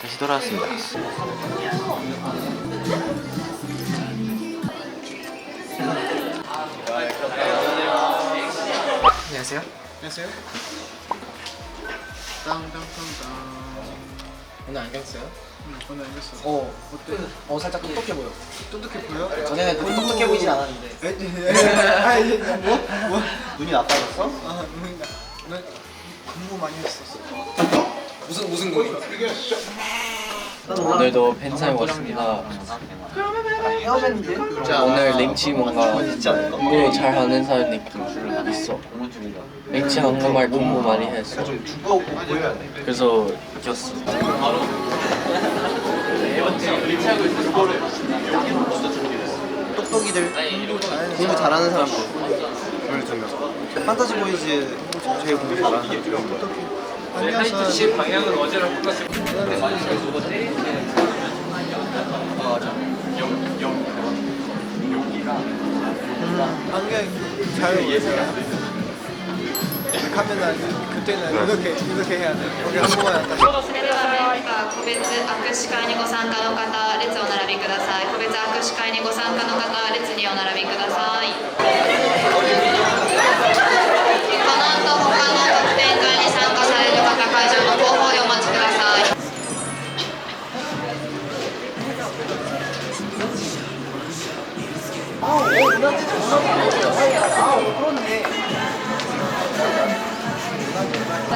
다시 돌아왔습니다. 안녕하세요. 안녕하세요. 땅땅땅땅. 오늘 안경 써요? 응, 오늘 알겠어. 어, 어때? 어, 살짝 똑똑해 보여. 똑똑해 보여? 전에는 그렇게 똑똑해 보이진 않았는데. 에? 에? 아, 이제 뭐? 뭐? 눈이 나빠졌어? 아, 눈이 나. 나 공부 많이 했었어. 무슨 무슨 눈이? 오늘도 팬사에 왔습니다. 자 오늘 랭치 뭔가 공부 잘하는 사람 느낌 있어. 랭치 한국말 공부 많이 했어. 그래서 이겼어. 똑똑이들 공부 잘하는 사람들 판타지 보이즈 제일 공부 잘하는 사람 안녕하세요. 안경 잘 어울려요. 카메라 그때는 이렇게 이렇게 해야 돼. 여기 한 번만 왔다. それではね、個別握手会にご参加の方、列お並びください。個別握手会にご参加の方、列にお並びください。 そ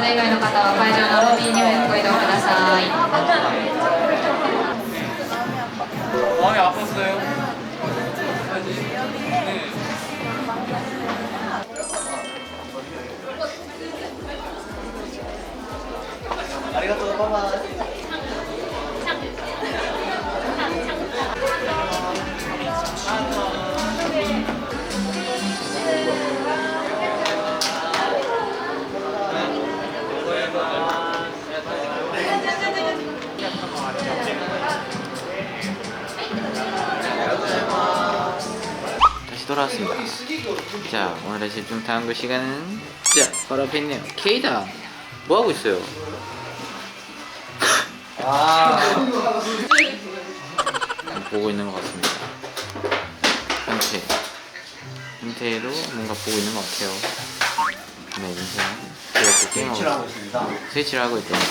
れ以外の方は会場のロビーにおご移動ください。 다시 돌아왔습니다. 자, 오늘의 집중 탐구 시간은 자, 바로 앞에 있네요. 케이다. 뭐 하고 있어요? 아, 보고 있는 것 같습니다. 현태. 현태도 뭔가 보고 있는 것 같아요. 네. 제가 또 게임하고 칠하고 있어요. 있습니다 스위치를 하고 있다면서.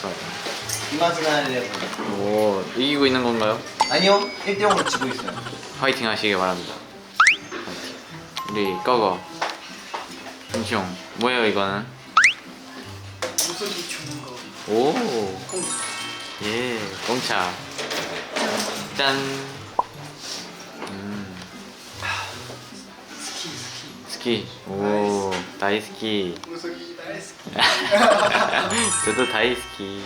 좋아요. 이마지나리에 오, 이기고 있는 건가요? 아니요 1대0으로 지고 있어요 화이팅 하시길 바랍니다. 우리 꺼거. 김시용. 뭐예요, 이거는? 무속이 좋은 거. 오. 예, 공차. 짠. 음. 스키. 오, 다이스키. 저도 다이스키.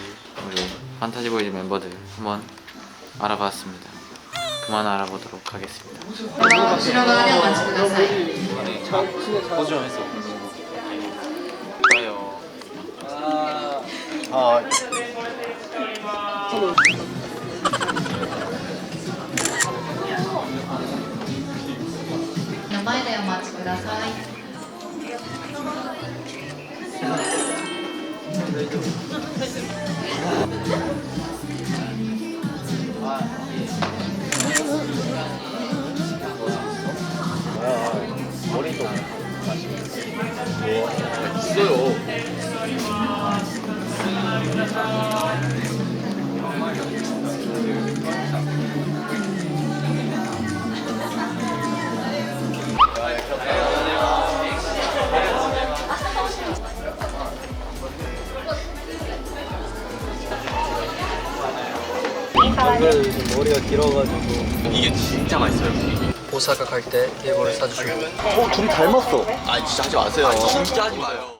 우리 판타지 보이즈 멤버들 한번 알아봤습니다. 그만 알아보도록 하겠습니다. 고정해서 좋아요. 아, 뭐 있어요. 오늘 머리가 길어가지고 이게 진짜 맛있어요. 오사카 갈 때 이거를 사주시고. 어 둘이 닮았어 아 진짜 하지 마세요. 진짜 하지 마요.